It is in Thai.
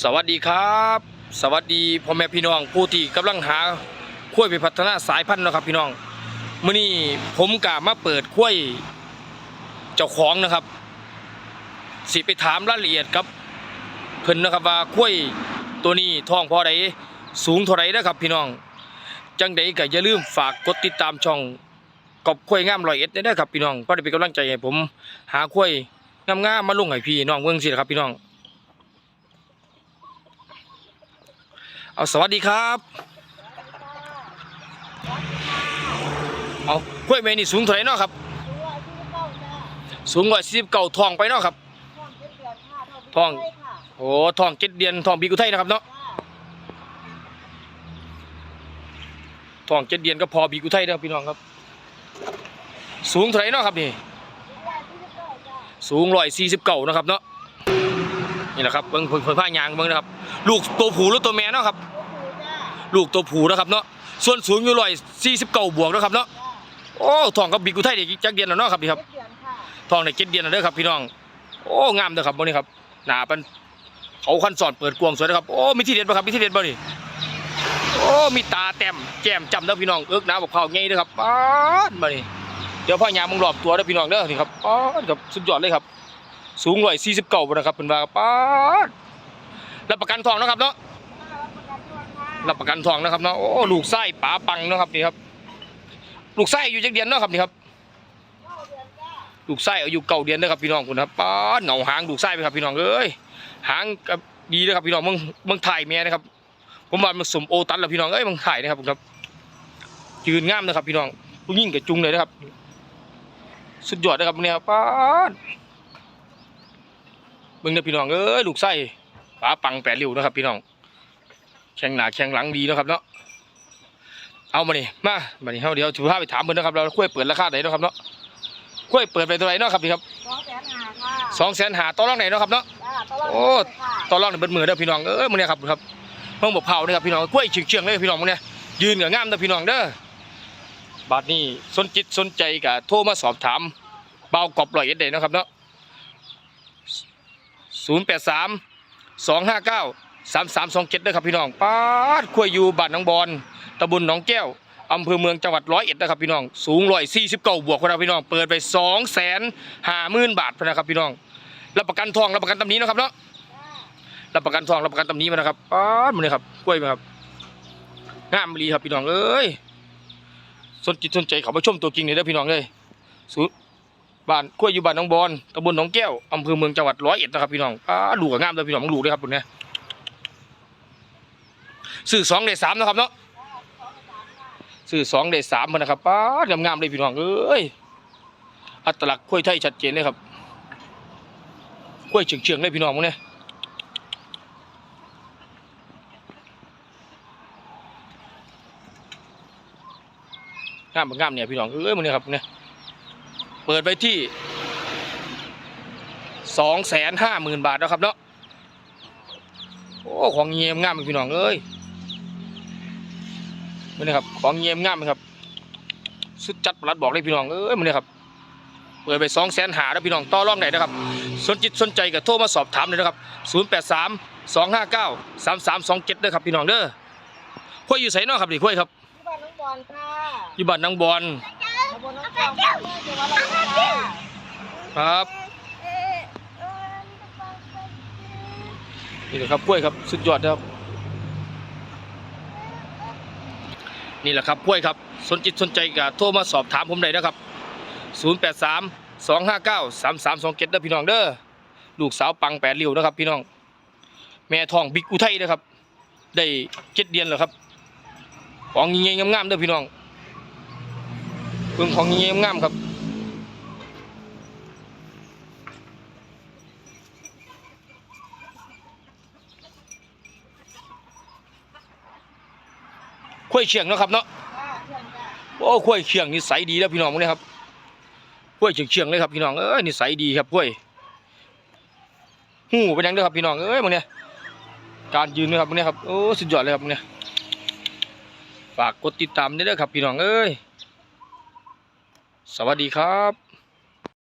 สวัสดีครับ สวัสดีพ่อแม่พี่น้องผู้ที่กำลังหาคุ้วยไปพัฒนาสายพันธุ์นะครับพี่น้องมื้อนี้ผมกะมาเปิดคุ้วยเจ้าของนะครับ สิไปถามรายละเอียดครับเพิ่นนะครับว่าคุ้วยตัวนี้ท้องพอใดสูงเท่าไรนะครับพี่น้อง จังใดก็อย่าลืมฝากกดติดตามช่องกอบคุ้วยงามร้อยเอ็ดด้วยครับพี่น้องเพื่อได้เป็นกำลังใจให้ผมหาคุ้วยงามๆมาลงให้พี่น้องเบิ่งสิครับพี่น้อง เอาสวัสดีครับเอากล้วยเมนี่สูงเท่าไหร่เนาะครับ สูงกว่าสี่สิบเก้าทองไปเนาะครับทองโอ้ทองเจ็ดเดือนทองบีกุไทยนะครับเนาะทองเจ็ดเดือนก็พอบีกุไทยเด้อพี่น้องครับ สูงเท่าไหร่เนาะครับนี่ สูงร้อยสี่สิบเก้านะครับเนาะ นี่แหละครับเบิ่งเพิ่นเพิ่นผ้ายางเบิ่งนะครับ ลูกตัวผู้หรือตัวแม่เนาะครับ ลูกตัวผู้นะครับเนาะส่วนสูงอยู่ร้อยสี่สิบเก้าบวกนะครับเนาะโอ้ทองกับบีกุไทยเด็กจักเดือนแล้วเนาะครับนี่ครับทองในเจ็ดเดือนแล้วเด้อครับพี่น้องโอ้งามเด้อครับบ่นี้ครับหน้าเป็นเขาคันสอนเปิดกวางสวยนะครับโอ้มีที่เด็ดบ่ครับมีที่เด็ดบ่นี่โอ้มีตาแต้มแก้มจำเด้อพี่น้องเอิกหน้าบอกเผาใหญ่เด้อครับป๊าดมานี่เดี๋ยวพ่อยางมึงรอบตัวเด้อพี่น้องเด้อนี่ครับป๊าดครับสุดยอดเลยครับ สูงร้อยสี่สิบเก้าบนะครับเพิ่นว่าป๊าดรับประกันทองนะครับเนาะรับประกันทองนะครับเนาะโอ้ลูกไส้ป๋าปังเนาะครับนี่ครับ ลูกไส้อยู่จักเดือนเนาะครับนี่ครับลูกไส้อายุเก่าเดือนนะครับพี่น้องคุณครับป้าเหงาหางลูกไส้ไปครับพี่น้องเอ้ยหางกับดีนะครับพี่น้องมึงมึงถ่ายแม่นะครับผมว่ามันสมโอตันแล้วพี่น้องเอ้ยมึงถ่ายนะครับผมครับยืนงามนะครับพี่น้องผู้ยิ่งกับจุงเลยนะครับ สุดยอดนะครับเนี่ยป้าด เบิ่งเด้อพี่น้องเอ้ยลูกไส้ป๋าปังแปดริ้วนะครับ พี่น้องแข้งหน้าแข้งหลังดีนะครับเนาะเอามานี่มามานี่เฮาเดี๋ยวถือภาพไปถามเพิ่นนะครับเราคุยเปิดราคาไหนเนาะครับเนาะกล้วยเปิดไปตัวไหนเนาะครับพี่ครับสองแสนหาค่ะสองแสนหาต่อรองไหนเนาะครับเนาะจ้าตลอดโอ้เลยค่ะต่อรองในเบิดมือเด้อพี่น้องเอ้ยมึงเนี่ยครับครับเพิ่งบอกเผาเนี่ยครับพี่น้องกล้วยเฉียงๆเลยพี่น้องมึงเนี่ยยืนกับงามเด้อพี่น้องเด้อบัดนี้สนจิตสนใจกับโทรมาสอบถามเบากรอบร้อยเอ็ดเดยนาะครับเนาะ ศูนย์แปดสามสองห้าเก้าสามสามสองเจ็ดเด้อครับพี่น้องป้าดกล้วยอยู่บ้านหนองบอนตำบลหนองแก้วอำเภอเมืองจังหวัดร้อยเอ็ดนะครับพี่น้องสูงร้อยสี่สิบเก้าบวกพนนะพี่น้องเปิดไปสองแสนห้าหมื่นบาทนะครับพี่น้องรับประกันทองรับประกันตำนี้นะครับเนาะรับประกันทองรับประกันตำนี้มานะครับป้าดมันเลยครับกล้วยมาครับงามดีครับพี่น้องเอ้ยสนจิตสนใจเขามาชมตัวจริงเลยเด้อพี่น้องเลยสู บ้านกล้วยอยู่บ้านหน้องบอนตำบลหนองแก้วอำเภอเมืองจังหวัดร้อยเอ็ดนะครับพี่น้องป้าดูกับงามเลยพี่น้องมึงดูเลยครับคุณเนี่ยซื้อสองเดสามนะครับเนาะซื้อสองเดสามนะครับป้างามๆเลยพี่น้องเอ้ยอัตลักษณ์กล้วยไทยชัดเจนเลยครับกล้วยเฉียงๆเลยพี่น้องมึงเนี่ยงามบ่งามเนี่ยพี่น้องเอ้ยมึงเนี่ยครับเนี่ย เปิดไปที่สองแสนห้าหมื่นบาทแล้วครับเนาะโอ้ของเงียมงามพี่น้องเอ้ยมึงเนี่ยครับของเงียมงามครับสุดจัดประหลัดบอกเลยพี่น้องเอ้ยมึงเนี่ยครับเปิดไปสองแสนหาแล้วพี่น้องต่อรองไหนนะครับ สนจิตสนใจก็โทรมาสอบถามเลยนะครับ0 8 3 2 5 9 3 3 2 7เด้อครับพี่น้องเด้อคุยอยู่ไสเนาะครับนี่คุยครับที่บ้านน้องบอลค่ะอยู่บ้านนางบอนตำบล ครับ นี่แหละครับกล้วยครับสุดยอดครับ นี่แหละครับกล้วยครับ สนจิตสนใจก็โทรมาสอบถามผมได้นะครับ 0 8 3 2 5 9 3 3 2 7เด้อพี่น้องเด้อลูกสาวปังแปดริ้วนะครับ พี่น้อง แม่ทองบิ๊กอุทัยนะครับ ได้เจ็ดเดือนแล้วครับของเงี้ยงามๆเด้อพี่น้อง เพิ่งของเงี้ยงามครับข้วยเฉียงนะครับเนาะโอ้ข้วยเฉียงนิสัยดีแล้วพี่น้องพวกนี้ครับข้วยเฉียงเฉียงเลยครับพี่น้องเอ้ยนิสัยดีครับข้วยหูเป็นยังเด้อครับพี่น้องเอ้ยมึงเนี่ยการยืนนะครับมึงเนี่ยครับโอ้สุดยอดเลยครับมึงเนี่ยฝากกดติดตามด้วยเด้อครับพี่น้องเอ้ย สวัสดีครับ